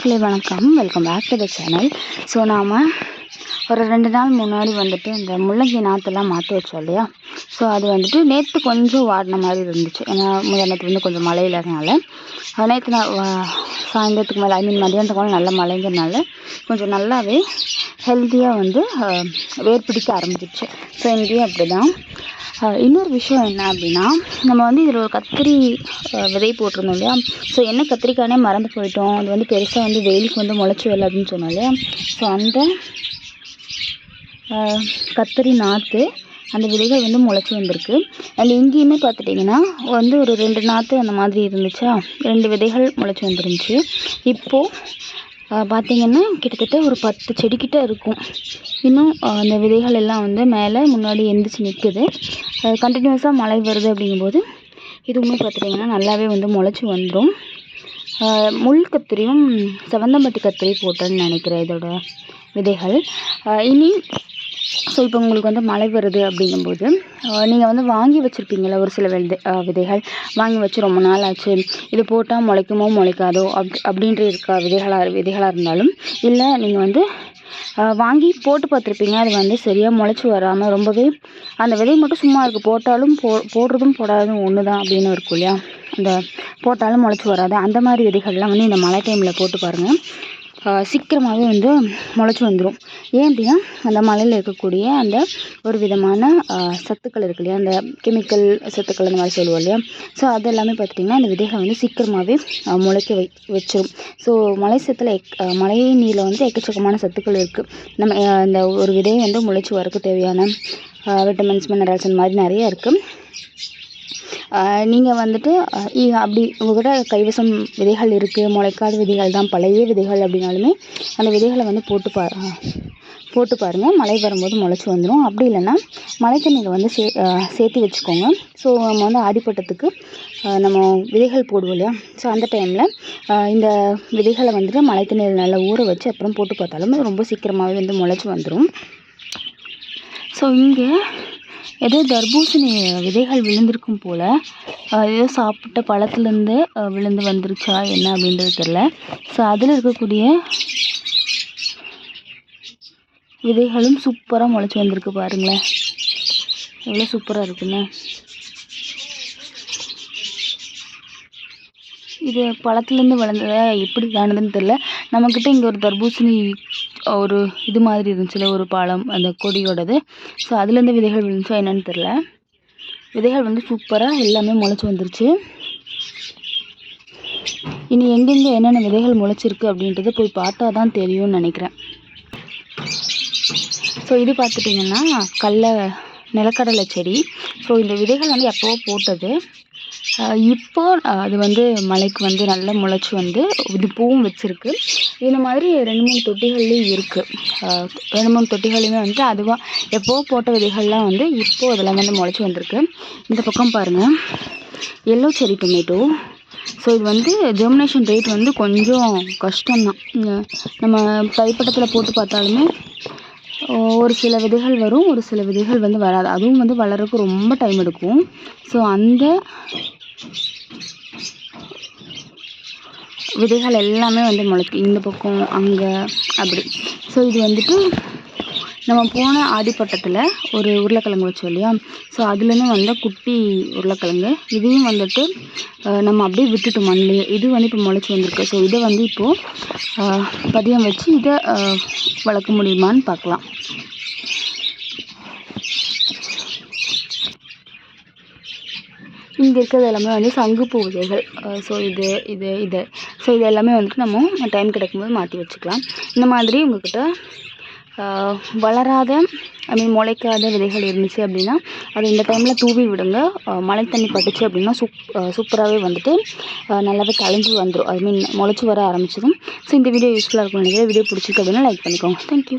மக்களே வணக்கம். Welcome back to the channel so நாம் ஒரு ரெண்டு நாள் முன்னாடி வந்துட்டு இந்த முள்ளங்கி நாற்றுலாம் மாற்றி வச்சோம் இல்லையா? ஸோ அது வந்துட்டு நேற்று கொஞ்சம் வாடின மாதிரி இருந்துச்சு. ஏன்னா முதல் நேற்று வந்து கொஞ்சம் மழை இல்லாதனால. நேற்று நான் சாயந்தரத்துக்கு மேலே ஐ மீன் மதியானத்துக்கு மேலே நல்ல மழைங்கிறனால கொஞ்சம் நல்லாவே ஹெல்த்தியாக வந்து வேர் பிடிக்க ஆரம்பிச்சிச்சு ஸோ இங்கேயும் அப்படி தான் இன்னொரு விஷயம் என்ன அப்படின்னா நம்ம வந்து இதில் ஒரு கத்திரி விதை போட்டிருந்தோம் இல்லையா? ஸோ என்ன கத்திரிக்கானே மறந்து போயிட்டோம். அது வந்து பெருசாக வந்து வெயிலுக்கு வந்து முளைச்சி வரல அப்படின்னு சொன்னோம் இல்லையா? ஸோ அந்த கத்திரி நாற்று அந்த விதைகள் வந்து முளைச்சி வந்திருக்கு. அண்ட் இங்கேயுமே பார்த்துட்டிங்கன்னா வந்து ஒரு ரெண்டு நாற்று அந்த மாதிரி இருந்துச்சா? ரெண்டு விதைகள் முளைச்சி வந்துருந்துச்சு. இப்போது பார்த்திங்கன்னா கிட்டத்தட்ட ஒரு பத்து செடிக்கிட்ட இருக்கும். இன்னும் அந்த விதைகள் எல்லாம் வந்து மேலே முன்னாடி எந்திரிச்சு நிற்குது கண்டினியூஸாக மழை வருது அப்படிங்கும்போது இதுவுமே பார்த்துட்டிங்கன்னா நல்லாவே வந்து முளைச்சி வந்துடும். முள் கத்திரியும் செவந்தம்பட்டி கத்திரி போட்டேன்னு நினைக்கிறேன் இதோட விதைகள். இனி ஸோ இப்போ உங்களுக்கு வந்து மழை வருது அப்படிங்கும்போது நீங்கள் வந்து வாங்கி வச்சுருப்பீங்கள ஒரு சில விதை விதைகள். வாங்கி வச்சு ரொம்ப நாள் ஆச்சு. இது போட்டால் முளைக்குமோ முளைக்காதோ அப் அப்படின்ற இருக்க விதைகளாக விதைகளாக இருந்தாலும் இல்லை நீங்கள் வந்து வாங்கி போட்டு பார்த்துருப்பீங்க. அது வந்து சரியாக முளைச்சி வராமல் ரொம்பவே அந்த விதை மட்டும் சும்மா இருக்குது போட்டாலும் போ போடுறதும் போடாததும் ஒன்று தான் அப்படின்னு இருக்கும் இல்லையா? அந்த போட்டாலும் முளைச்சி வராது. அந்த மாதிரி விதைகள்லாம் வந்து இந்த மழை டைமில் போட்டு பாருங்கள் சீக்கிரமாகவே வந்து முளைச்சி வந்துடும் ஏன் அப்படின்னா அந்த மலையில் இருக்கக்கூடிய அந்த ஒரு விதமான சத்துக்கள் இருக்கு இல்லையா? அந்த கெமிக்கல் சத்துக்கள் அந்த மாதிரி சொல்லுவோம் இல்லையா? ஸோ அது எல்லாமே பார்த்துட்டிங்கன்னா அந்த விதைகளை வந்து சீக்கிரமாகவே முளைக்க வை வச்சிடும் ஸோ மலை சத்தில் எக் மழை நீரில் வந்து எக்கச்சக்கமான சத்துக்கள் இருக்குது நம்ம இந்த ஒரு விதையை வந்து முளைச்சி வரக்கு தேவையான விட்டமின்ஸ் மினரல்ஸ் அந்த மாதிரி நிறைய இருக்குது நீங்கள் வந்துட்டு அப்படி உங்கள்கிட்ட கைவசம் விதைகள் இருக்குது முளைக்காத விதைகள் தான் பழைய விதைகள் அப்படின்னாலுமே அந்த விதைகளை வந்து போட்டு பா போட்டு பாருங்கள் மழை வரும்போது முளைச்சி வந்துடும் அப்படி இல்லைன்னா மழை தண்ணியில் வந்து சே சேர்த்து வச்சுக்கோங்க. ஸோ நம்ம வந்து ஆடிப்பட்டத்துக்கு நம்ம விதைகள் போடுவோம் இல்லையா? ஸோ அந்த டைமில் இந்த விதைகளை வந்துட்டு மழை தண்ணியில் நல்லா ஊற வச்சு அப்புறம் போட்டு பார்த்தாலும் ரொம்ப சீக்கிரமாகவே வந்து முளைச்சி வந்துடும் ஸோ இங்கே ஏதோ தர்பூசணி விதைகள் விழுந்திருக்கும் போல் ஏதோ சாப்பிட்ட பழத்துலேருந்து விழுந்து வந்துருச்சா என்ன அப்படின்றது தெரில ஸோ அதில் இருக்கக்கூடிய விதைகளும் சூப்பராக முளைச்சி வந்திருக்கு பாருங்களேன். எவ்வளோ சூப்பராக இருக்குண்ணே இது பழத்துலேருந்து வளர்ந்ததா எப்படி காணுதுன்னு தெரில நம்மக்கிட்ட இங்கே ஒரு தர்பூசணி ஒரு இது மாதிரி இருந்துச்சுல ஒரு பாலம் அந்த கொடியோடது. ஸோ அதுலேருந்து விதைகள் விழுந்துச்சோ என்னன்னு தெரில விதைகள் வந்து சூப்பராக எல்லாமே முளைச்சி வந்துருச்சு. இனி எங்கெங்கே என்னென்ன விதைகள் முளைச்சிருக்கு அப்படின்றத போய் பார்த்தா தான் தெரியும்னு நினைக்கிறேன். ஸோ இது பார்த்துட்டிங்கன்னா கடல நிலக்கடலை செடி. ஸோ இந்த விதைகள் வந்து எப்போவோ போட்டது. இப்போ அது வந்து மலைக்கு வந்து நல்லா முளைச்சி வந்து இது பூவும் வச்சுருக்கு. இந்த மாதிரி ரெண்டு மூணு தொட்டிகள்லேயும் இருக்குது ரெண்டு மூணு தொட்டிகளையுமே வந்துட்டு அதுவாக எப்போது போட்ட விதைகள்லாம் வந்து இப்போது அதெல்லாம் வந்து முளைச்சி வந்திருக்கு. இந்த பக்கம் பாருங்கள் எல்லோ செரி டொமேட்டோ ஸோ இது வந்து ஜெர்மினேஷன் ரேட் வந்து கொஞ்சம் கஷ்டம்தான். நம்ம கைப்பட்டத்தில் போட்டு பார்த்தாலுமே ஒரு சில விதைகள் வரும் ஒரு சில விதைகள் வந்து வராது. அதுவும் வந்து வளர்றதுக்கு ரொம்ப டைம் எடுக்கும். ஸோ அந்த விதைகள் எல்லாமே வந்து முளைக்கும் இந்த பக்கம் அங்கே அப்படி. ஸோ இது வந்துட்டு நம்ம போன ஆடிப்பட்டத்தில் ஒரு உருளைக்கிழங்கு வச்சோம் இல்லையா? ஸோ அதுலேருந்து வந்த குட்டி உருளைக்கிழங்கு. இதையும் வந்துட்டு நம்ம அப்படியே விட்டுட்டோம் மண்ணிலே இது வந்து இப்போ முளைச்சி வந்திருக்கு. ஸோ இதை வந்து இப்போது பதியம் வச்சு இதை வளர்க்க முடியுமான்னு பார்க்கலாம். இங்கே இருக்கிறது எல்லாமே வந்து சங்குப்பூ விதைகள் ஸோ இது இது இது. ஸோ இது எல்லாமே வந்துட்டு நம்ம டைம் கிடைக்கும்போது மாற்றி வச்சுக்கலாம். இந்த மாதிரி உங்கள்கிட்ட வளராத ஐ மீன் முளைக்காத விதைகள் இருந்துச்சு அப்படின்னா அது இந்த டைமில் தூவி விடுங்க. மழை தண்ணி பட்டுச்சு அப்படின்னா சூப் சூப்பராகவே வந்துட்டு நல்லாவே களைஞ்சி வந்துடும் ஐ மீன் முளைச்சி வர ஆரம்பிச்சிடும். ஸோ இந்த வீடியோ யூஸ்ஃபுல்லாக இருக்கும் நினைக்கிறேன். வீடியோ பிடிச்சிருக்கு அப்படின்னா லைக் பண்ணிக்கோங்க. தேங்க்யூ